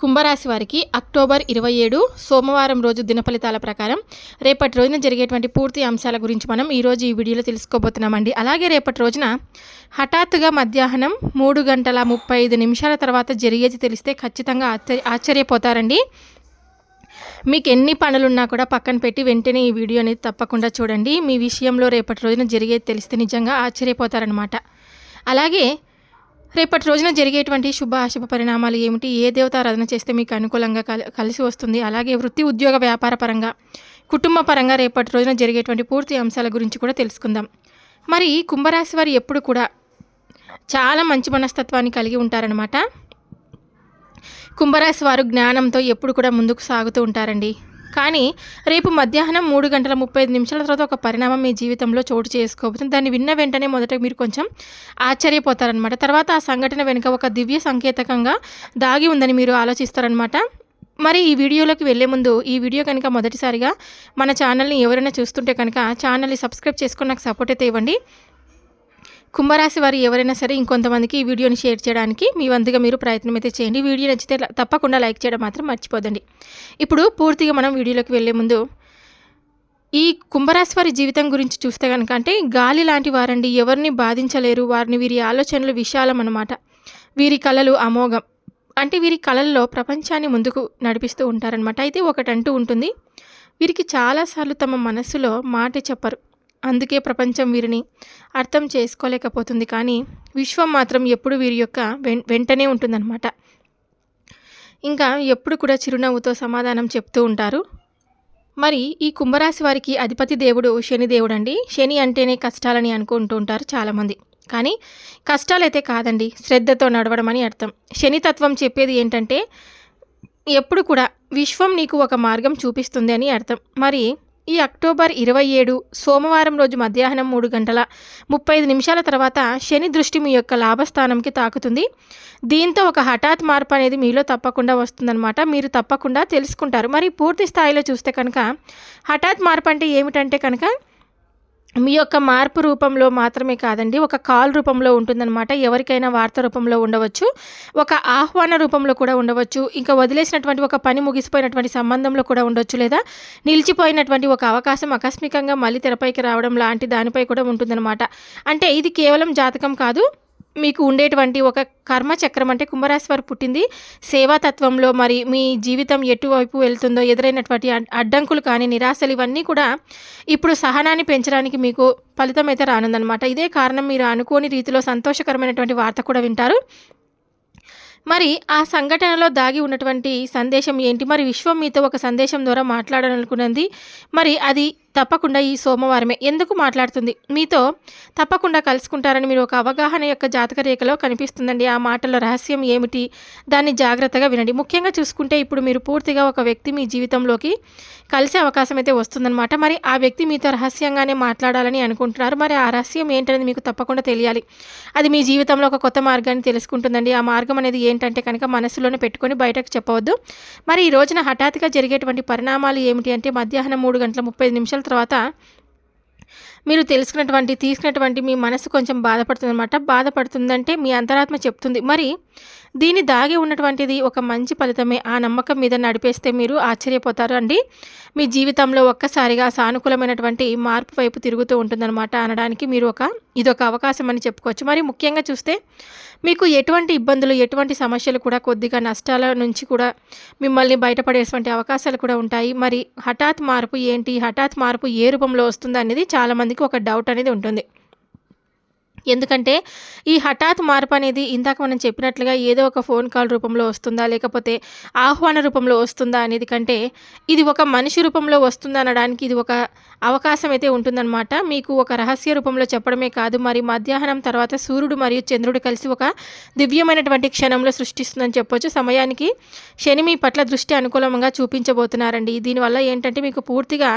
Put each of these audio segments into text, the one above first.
కుంభరాశి వారికి అక్టోబర్ ఇరవై ఏడు సోమవారం రోజు దినఫలితాల ప్రకారం రేపటి రోజున జరిగేటువంటి పూర్తి అంశాల గురించి మనం ఈరోజు ఈ వీడియోలో తెలుసుకోబోతున్నామండి. అలాగే రేపటి రోజున హఠాత్తుగా మధ్యాహ్నం మూడు గంటల ముప్పై ఐదు నిమిషాల తర్వాత జరిగేది తెలిస్తే ఖచ్చితంగా ఆశ్చర్య ఆశ్చర్యపోతారండి. మీకు ఎన్ని పనులున్నా కూడా పక్కన పెట్టి వెంటనే ఈ వీడియో అనేది తప్పకుండా చూడండి. మీ విషయంలో రేపటి రోజున జరిగేది తెలిస్తే నిజంగా ఆశ్చర్యపోతారనమాట అలాగే రేపటి రోజున జరిగేటువంటి శుభ అశుభ పరిణామాలు ఏమిటి? ఏ దేవతారాధన చేస్తే మీకు అనుకూలంగా కల కలిసి వస్తుంది? అలాగే వృత్తి ఉద్యోగ వ్యాపార పరంగా కుటుంబ పరంగా రేపటి రోజున జరిగేటువంటి పూర్తి అంశాల గురించి కూడా తెలుసుకుందాం. మరి కుంభరాశి వారు ఎప్పుడు కూడా చాలా మంచి మనస్తత్వాన్ని కలిగి ఉంటారనమాట కుంభరాశి వారు జ్ఞానంతో ఎప్పుడు కూడా ముందుకు సాగుతూ ఉంటారండి. కానీ రేపు మధ్యాహ్నం మూడు గంటల ముప్పై ఐదు నిమిషాల తర్వాత ఒక పరిణామం మీ జీవితంలో చోటు చేసుకోబోతుంది. దాన్ని విన్న వెంటనే మొదట మీరు కొంచెం ఆశ్చర్యపోతారనమాట తర్వాత ఆ సంఘటన వెనుక ఒక దివ్య సంకేతకంగా దాగి ఉందని మీరు ఆలోచిస్తారనమాట మరి ఈ వీడియోలోకి వెళ్ళే ముందు ఈ వీడియో కనుక మొదటిసారిగా మన ఛానల్ని ఎవరైనా చూస్తుంటే కనుక ఛానల్ని సబ్స్క్రైబ్ చేసుకుని నాకు సపోర్ట్ అయితే ఇవ్వండి. కుంభరాశి వారు ఎవరైనా సరే ఇంకొంతమందికి ఈ వీడియోని షేర్ చేయడానికి మీ వంతుగా మీరు ప్రయత్నం అయితే చేయండి. వీడియో నచ్చితే తప్పకుండా లైక్ చేయడం మాత్రం మర్చిపోదండి. ఇప్పుడు పూర్తిగా మనం వీడియోలోకి వెళ్ళే ముందు ఈ కుంభరాశి వారి జీవితం గురించి చూస్తే కనుక అంటే గాలి లాంటి వారండి. ఎవరిని బాధించలేరు. వారిని వీరి ఆలోచనలు విశాలం అనమాట వీరి కళలు అమోఘం. అంటే వీరి కళల్లో ప్రపంచాన్ని ముందుకు నడిపిస్తూ ఉంటారనమాట అయితే ఒకటంటూ ఉంటుంది. వీరికి చాలాసార్లు తమ మనస్సులో మాట చెప్పరు. అందుకే ప్రపంచం వీరిని అర్థం చేసుకోలేకపోతుంది. కానీ విశ్వం మాత్రం ఎప్పుడు వీరి యొక్క వెంటనే ఉంటుందన్నమాట. ఇంకా ఎప్పుడు కూడా చిరునవ్వుతో సమాధానం చెప్తూ ఉంటారు. మరి ఈ కుంభరాశి వారికి అధిపతి దేవుడు శని దేవుడు అండి శని అంటేనే కష్టాలని అనుకుంటూ ఉంటారు చాలామంది. కానీ కష్టాలైతే కాదండి శ్రద్ధతో నడవడం అని అర్థం. శనితత్వం చెప్పేది ఏంటంటే ఎప్పుడు కూడా విశ్వం నీకు ఒక మార్గం చూపిస్తుంది అని అర్థం. మరి ఈ అక్టోబర్ ఇరవై ఏడు సోమవారం రోజు మధ్యాహ్నం మూడు గంటల ముప్పై ఐదు నిమిషాల తర్వాత శని దృష్టి మీ యొక్క లాభస్థానంకి తాకుతుంది. దీంతో ఒక హఠాత్ మార్పు అనేది మీలో తప్పకుండా వస్తుందన్నమాట. మీరు తప్పకుండా తెలుసుకుంటారు. మరి పూర్తి స్థాయిలో చూస్తే కనుక హఠాత్ మార్పు అంటే ఏమిటంటే కనుక మీ యొక్క మార్పు రూపంలో మాత్రమే కాదండి ఒక కాల్ రూపంలో ఉంటుందన్నమాట. ఎవరికైనా వార్త రూపంలో ఉండవచ్చు ఒక ఆహ్వాన రూపంలో కూడా ఉండవచ్చు ఇంకా వదిలేసినటువంటి ఒక పని ముగిసిపోయినటువంటి సంబంధంలో కూడా ఉండొచ్చు లేదా నిలిచిపోయినటువంటి ఒక అవకాశం ఆకస్మికంగా మళ్ళీ తెరపైకి రావడం లాంటి దానిపై కూడా ఉంటుందన్నమాట. అంటే ఇది కేవలం జాతకం కాదు మీకు ఉండేటువంటి ఒక కర్మచక్రం అంటే కుంభరాశి వారు పుట్టింది. సేవాతత్వంలో మరి మీ జీవితం ఎటువైపు వెళ్తుందో ఎదురైనటువంటి అడ్డంకులు కానీ నిరాశలు ఇవన్నీ కూడా ఇప్పుడు సహనాన్ని పెంచడానికి మీకు ఫలితం అయితే రానుందనమాట ఇదే కారణం మీరు అనుకోని రీతిలో సంతోషకరమైనటువంటి వార్త కూడా వింటారు. మరి ఆ సంఘటనలో దాగి ఉన్నటువంటి సందేశం ఏంటి? మరి విశ్వం మీతో ఒక సందేశం ద్వారా మాట్లాడాలనుకున్నది. మరి అది తప్పకుండా ఈ సోమవారమే. ఎందుకు మాట్లాడుతుంది? మీతో తప్పకుండా కలుసుకుంటారని మీరు ఒక అవగాహన యొక్క జాతక రేఖలో కనిపిస్తుందండి. ఆ మాటల రహస్యం ఏమిటి? దాన్ని జాగ్రత్తగా వినండి. ముఖ్యంగా చూసుకుంటే ఇప్పుడు మీరు పూర్తిగా ఒక వ్యక్తి మీ జీవితంలోకి కలిసే అవకాశం అయితే వస్తుందన్నమాట. మరి ఆ వ్యక్తి మీతో రహస్యంగానే మాట్లాడాలని అనుకుంటున్నారు. మరి ఆ రహస్యం ఏంటనేది మీకు తప్పకుండా తెలియాలి. అది మీ జీవితంలో ఒక కొత్త మార్గాన్ని తెలుసుకుంటుందండి. ఆ మార్గం అనేది ఏంటంటే కనుక మనసులోనే పెట్టుకొని బయటకు చెప్పవద్దు. మరి ఈ రోజున హఠాత్తుగా జరిగేటువంటి పరిణామాలు ఏమిటి అంటే మధ్యాహ్నం మూడు గంటల ముప్పై నిమిషాలు తర్వాత మీరు తెలుసుకున్నటువంటి తీసుకున్నటువంటి మీ మనసు కొంచెం బాధపడుతుంది అనమాట బాధపడుతుందంటే మీ అంతరాత్మ చెప్తుంది. మరి దీని దాగి ఉన్నటువంటిది ఒక మంచి ఫలితమే. ఆ నమ్మకం మీద నడిపేస్తే మీరు ఆశ్చర్యపోతారు అండి మీ జీవితంలో ఒక్కసారిగా సానుకూలమైనటువంటి మార్పు వైపు తిరుగుతూ ఉంటుందన్నమాట అనడానికి మీరు ఒక ఇదొక అవకాశం అని చెప్పుకోవచ్చు. మరి ముఖ్యంగా చూస్తే మీకు ఎటువంటి ఇబ్బందులు ఎటువంటి సమస్యలు కూడా కొద్దిగా నష్టాల నుంచి కూడా మిమ్మల్ని బయటపడేటువంటి అవకాశాలు కూడా ఉంటాయి. మరి హఠాత్ మార్పు ఏంటి? హఠాత్ మార్పు ఏ రూపంలో వస్తుంది అనేది చాలామందికి ఒక డౌట్ అనేది ఉంటుంది. ఎందుకంటే ఈ హఠాత్ మార్పు అనేది ఇందాక మనం చెప్పినట్లుగా ఏదో ఒక ఫోన్ కాల్ రూపంలో వస్తుందా లేకపోతే ఆహ్వాన రూపంలో వస్తుందా అనేది కంటే ఇది ఒక మనిషి రూపంలో వస్తుందా అనడానికి ఇది ఒక అవకాశం అయితే ఉంటుందన్నమాట. మీకు ఒక రహస్య రూపంలో చెప్పడమే కాదు మరి మధ్యాహ్నం తర్వాత సూర్యుడు మరియు చంద్రుడు కలిసి ఒక దివ్యమైనటువంటి క్షణంలో సృష్టిస్తుందని చెప్పొచ్చు. సమయానికి శని మీ పట్ల దృష్టి అనుకూలంగా చూపించబోతున్నారండి. దీనివల్ల ఏంటంటే మీకు పూర్తిగా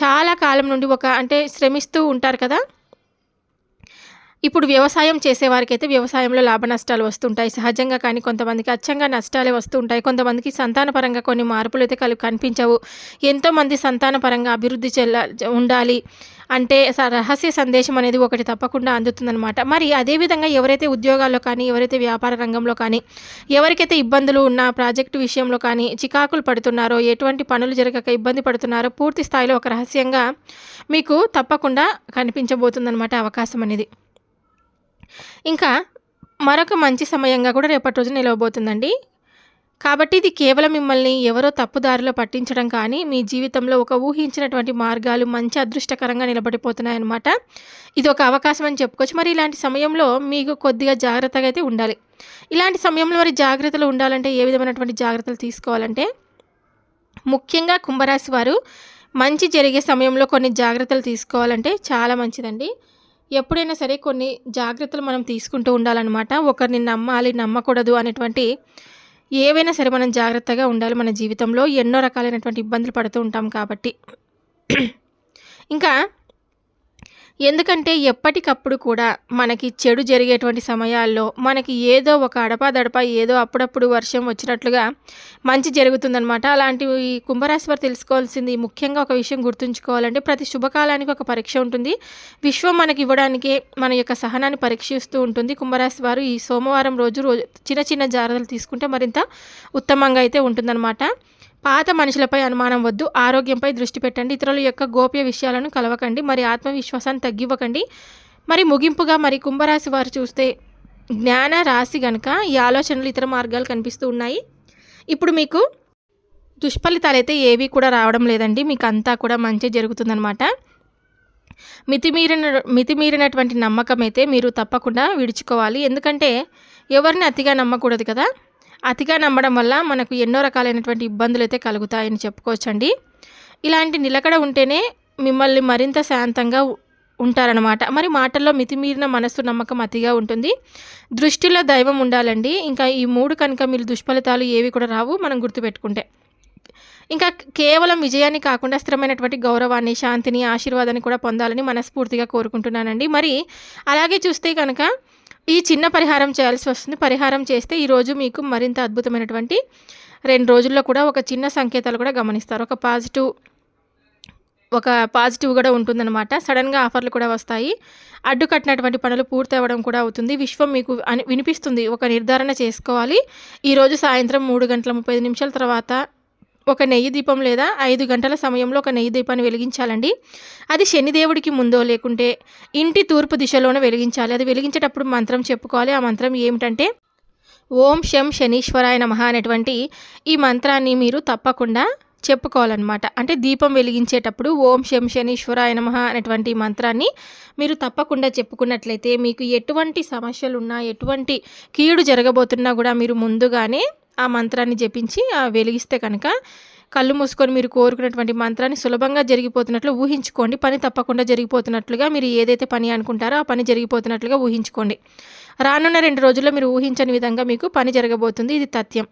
చాలా కాలం నుండి ఒక అంటే శ్రమిస్తూ ఉంటారు కదా. ఇప్పుడు వ్యవసాయం చేసేవారికైతే వ్యవసాయంలో లాభ నష్టాలు వస్తుంటాయి. సహజంగా కానీ కొంతమందికి అచ్చంగా నష్టాలే వస్తుంటాయి కొంతమందికి సంతానపరంగా కొన్ని మార్పులు అయితే కలు కనిపించవు. ఎంతోమంది సంతానపరంగా అభివృద్ధి చెల్ల ఉండాలి అంటే స రహస్య సందేశం అనేది ఒకటి తప్పకుండా అందుతుందన్నమాట. మరి అదేవిధంగా ఎవరైతే ఉద్యోగాల్లో కానీ ఎవరైతే వ్యాపార రంగంలో కానీ ఎవరికైతే ఇబ్బందులు ఉన్న ప్రాజెక్టు విషయంలో కానీ చికాకులు పడుతున్నారో ఎటువంటి పనులు జరగక ఇబ్బంది పడుతున్నారో పూర్తి స్థాయిలో ఒక రహస్యంగా మీకు తప్పకుండా కనిపించబోతుందన్నమాట అవకాశం అనేది. ఇంకా మరొక మంచి సమయంగా కూడా రేపటి రోజు నిలవబోతుందండి. కాబట్టి ఇది కేవలం మిమ్మల్ని ఎవరో తప్పుదారిలో పట్టించడం కానీ మీ జీవితంలో ఒక ఊహించినటువంటి మార్గాలు మంచి అదృష్టకరంగా నిలబడిపోతున్నాయన్నమాట. ఇది ఒక అవకాశం అని చెప్పుకోవచ్చు. మరి ఇలాంటి సమయంలో మీకు కొద్దిగా జాగ్రత్తగా అయితే ఉండాలి. ఇలాంటి సమయంలో మరి జాగ్రత్తలు ఉండాలంటే ఏ విధమైనటువంటి జాగ్రత్తలు తీసుకోవాలంటే ముఖ్యంగా కుంభరాశి వారు మంచి జరిగే సమయంలో కొన్ని జాగ్రత్తలు తీసుకోవాలంటే చాలా మంచిదండి. ఎప్పుడైనా సరే కొన్ని జాగ్రత్తలు మనం తీసుకుంటూ ఉండాలన్నమాట. ఒకరిని నమ్మాలి నమ్మకూడదు అనేటువంటి ఏవైనా సరే మనం జాగ్రత్తగా ఉండాలి మన జీవితంలో. ఎన్నో రకాలైనటువంటి ఇబ్బందులు పడుతూ ఉంటాం కాబట్టి. ఇంకా ఎందుకంటే ఎప్పటికప్పుడు కూడా మనకి చెడు జరిగేటువంటి సమయాల్లో మనకి ఏదో ఒక అడపాదడప ఏదో అప్పుడప్పుడు వర్షం వచ్చినట్లుగా మంచి జరుగుతుందనమాట అలాంటి కుంభరాశి వారు తెలుసుకోవాల్సింది ముఖ్యంగా ఒక విషయం గుర్తుంచుకోవాలంటే ప్రతి శుభకాలానికి ఒక పరీక్ష ఉంటుంది. విశ్వం మనకి ఇవ్వడానికి మన యొక్క సహనాన్ని పరీక్షిస్తూ ఉంటుంది. కుంభరాశి వారు ఈ సోమవారం రోజు రోజు చిన్న చిన్న జాగ్రత్తలు తీసుకుంటే మరింత ఉత్తమంగా అయితే ఉంటుందన్నమాట. పాత మనుషులపై అనుమానం వద్దు ఆరోగ్యంపై దృష్టి పెట్టండి ఇతరుల యొక్క గోప్య విషయాలను కలవకండి మరి ఆత్మవిశ్వాసాన్ని తగ్గివ్వకండి. మరి ముగింపుగా మరి కుంభరాశి వారు చూస్తే జ్ఞాన రాశి గనక ఈ ఆలోచనలు ఇతర మార్గాలు కనిపిస్తూ ఉన్నాయి. ఇప్పుడు మీకు దుష్ఫలితాలు అయితే ఏవి కూడా రావడం లేదండి. మీకు అంతా కూడా మంచి జరుగుతుందనమాట మితిమీరిన మితిమీరినటువంటి నమ్మకం అయితే మీరు తప్పకుండా విడుచుకోవాలి. ఎందుకంటే ఎవరిని అతిగా నమ్మకూడదు కదా? అతిగా నమ్మడం వల్ల మనకు ఎన్నో రకాలైనటువంటి ఇబ్బందులు అయితే కలుగుతాయని చెప్పుకోవచ్చండి. ఇలాంటి నిలకడ ఉంటేనే మిమ్మల్ని మరింత శాంతంగా ఉంటారనమాట మరి మాటల్లో మితిమీరిన మనస్సు నమ్మకం అతిగా ఉంటుంది. దృష్టిలో దైవం ఉండాలండి. ఇంకా ఈ మూడు కనుక మీరు దుష్ఫలితాలు ఏవి కూడా రావు మనం గుర్తుపెట్టుకుంటే. ఇంకా కేవలం విజయాన్ని కాకుండా స్థిరమైనటువంటి గౌరవాన్ని శాంతిని ఆశీర్వాదాన్ని కూడా పొందాలని మనస్ఫూర్తిగా కోరుకుంటున్నానండి. మరి అలాగే చూస్తే కనుక ఈ చిన్న పరిహారం చేయాల్సి వస్తుంది. పరిహారం చేస్తే ఈరోజు మీకు మరింత అద్భుతమైనటువంటి రెండు రోజుల్లో కూడా ఒక చిన్న సంకేతాలు కూడా గమనిస్తారు. ఒక పాజిటివ్ ఒక పాజిటివ్ కూడా ఉంటుందన్నమాట. సడన్గా ఆఫర్లు కూడా వస్తాయి. అడ్డు కట్టినటువంటి పనులు పూర్తి అవ్వడం కూడా అవుతుంది. విశ్వం మీకు అని వినిపిస్తుంది. ఒక నిర్ధారణ చేసుకోవాలి. ఈరోజు సాయంత్రం మూడు గంటల ముప్పై నిమిషాల తర్వాత ఒక నెయ్యి దీపం లేదా ఐదు గంటల సమయంలో ఒక నెయ్యి దీపాన్ని వెలిగించాలండి. అది శనిదేవుడికి ముందో లేకుంటే ఇంటి తూర్పు దిశలోనే వెలిగించాలి. అది వెలిగించేటప్పుడు మంత్రం చెప్పుకోవాలి. ఆ మంత్రం ఏమిటంటే ఓం శం శనీశ్వరాయ నమ అనేటువంటి ఈ మంత్రాన్ని మీరు తప్పకుండా చెప్పుకోవాలన్నమాట. అంటే దీపం వెలిగించేటప్పుడు ఓం శం శనీశ్వరాయ నమ అనేటువంటి మంత్రాన్ని మీరు తప్పకుండా చెప్పుకున్నట్లయితే మీకు ఎటువంటి సమస్యలు ఉన్నా ఎటువంటి కీడు జరగబోతున్నా కూడా మీరు ముందుగానే ఆ మంత్రాన్ని జపించి వెలిగిస్తే కనుక కళ్ళు మూసుకొని మీరు కోరుకున్నటువంటి మంత్రాన్ని సులభంగా జరిగిపోతున్నట్లు ఊహించుకోండి. పని తప్పకుండా జరిగిపోతున్నట్లుగా మీరు ఏదైతే పని అనుకుంటారో ఆ పని జరిగిపోతున్నట్లుగా ఊహించుకోండి. రానున్న రెండు రోజుల్లో మీరు ఊహించని విధంగా మీకు పని జరగబోతుంది. ఇది తథ్యం.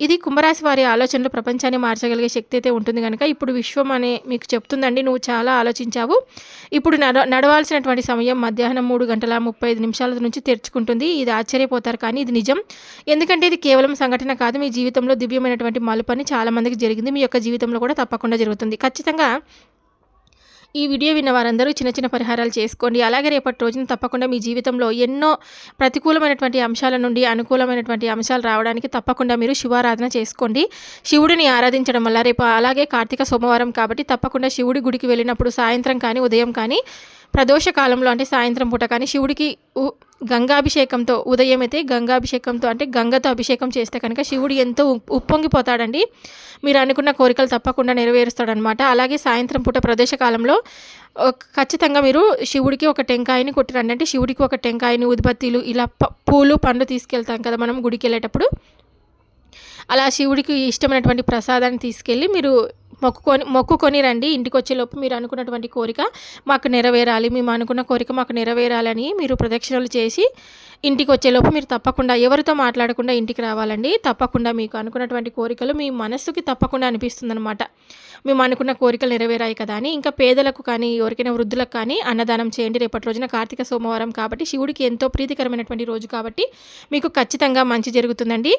ఇది కుంభరాశి వారి ఆలోచనలు ప్రపంచాన్ని మార్చగలిగే శక్తి అయితే ఉంటుంది కనుక ఇప్పుడు విశ్వం అనే మీకు చెప్తుందండి నువ్వు చాలా ఆలోచించావు. ఇప్పుడు నడ నడవాల్సినటువంటి సమయం మధ్యాహ్నం మూడు గంటల ముప్పై ఐదు నిమిషాల నుంచి తెరుచుకుంటుంది. ఇది ఆశ్చర్యపోతారు కానీ ఇది నిజం. ఎందుకంటే ఇది కేవలం సంఘటన కాదు. మీ జీవితంలో దివ్యమైనటువంటి మలుపని చాలామందికి జరిగింది. మీ యొక్క జీవితంలో కూడా తప్పకుండా జరుగుతుంది. ఖచ్చితంగా ఈ వీడియో విన్న వారందరూ చిన్న చిన్న పరిహారాలు చేసుకోండి. అలాగే రేపటి రోజున తప్పకుండా మీ జీవితంలో ఎన్నో ప్రతికూలమైనటువంటి అంశాల నుండి అనుకూలమైనటువంటి అంశాలు రావడానికి తప్పకుండా మీరు శివారాధన చేసుకోండి. శివుడిని ఆరాధించడం వల్ల రేపు అలాగే కార్తీక సోమవారం కాబట్టి తప్పకుండా శివుడి గుడికి వెళ్ళినప్పుడు సాయంత్రం కానీ ఉదయం కానీ ప్రదోష కాలంలో అంటే సాయంత్రం పూట కానీ శివుడికి గంగాభిషేకంతో ఉదయం అయితే గంగాభిషేకంతో అంటే గంగతో అభిషేకం చేస్తే కనుక శివుడు ఎంతో ఉప్పొంగిపోతాడండి. మీరు అనుకున్న కోరికలు తప్పకుండా నెరవేరుస్తాడనమాట అలాగే సాయంత్రం పూట ప్రదేశ కాలంలో ఖచ్చితంగా మీరు శివుడికి ఒక టెంకాయని కొట్టిరండి. అంటే శివుడికి ఒక టెంకాయని ఉత్పత్తిలు ఇలా పూలు పండ్లు తీసుకెళ్తాం కదా మనం గుడికి వెళ్ళేటప్పుడు. అలా శివుడికి ఇష్టమైనటువంటి ప్రసాదాన్ని తీసుకెళ్ళి మీరు మొక్కుకొని మొక్కుకొని రండి. ఇంటికి వచ్చేలోపు మీరు అనుకున్నటువంటి కోరిక మాకు నెరవేరాలి. మేము అనుకున్న కోరిక మాకు నెరవేరాలని మీరు ప్రదక్షిణలు చేసి ఇంటికి వచ్చేలోపు మీరు తప్పకుండా ఎవరితో మాట్లాడకుండా ఇంటికి రావాలండి. తప్పకుండా మీకు అనుకున్నటువంటి కోరికలు మీ మనస్సుకి తప్పకుండా అనిపిస్తుందన్నమాట. మేము అనుకున్న కోరికలు నెరవేరాయి కదా అని. ఇంకా పేదలకు కానీ ఎవరికైనా వృద్ధులకు కానీ అన్నదానం చేయండి. రేపటి రోజున కార్తీక సోమవారం కాబట్టి శివుడికి ఎంతో ప్రీతికరమైనటువంటి రోజు కాబట్టి మీకు ఖచ్చితంగా మంచి జరుగుతుందండి.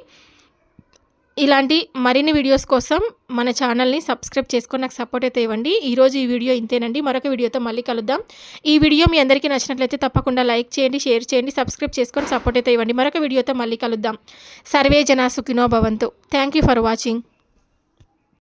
ఇలాంటి మరిన్ని వీడియోస్ కోసం మన ఛానల్ని సబ్స్క్రైబ్ చేసుకొని నాకు సపోర్ట్ అయితే ఇవ్వండి. ఈరోజు ఈ వీడియో ఇంతేనండి. మరొక వీడియోతో మళ్ళీ కలుద్దాం. ఈ వీడియో మీ అందరికీ నచ్చినట్లయితే తప్పకుండా లైక్ చేయండి షేర్ చేయండి సబ్స్క్రైబ్ చేసుకొని సపోర్ట్ అయితే ఇవ్వండి. మరొక వీడియోతో మళ్ళీ కలుద్దాం. సర్వే జనా సుఖినో భవంతు. Thank you for watching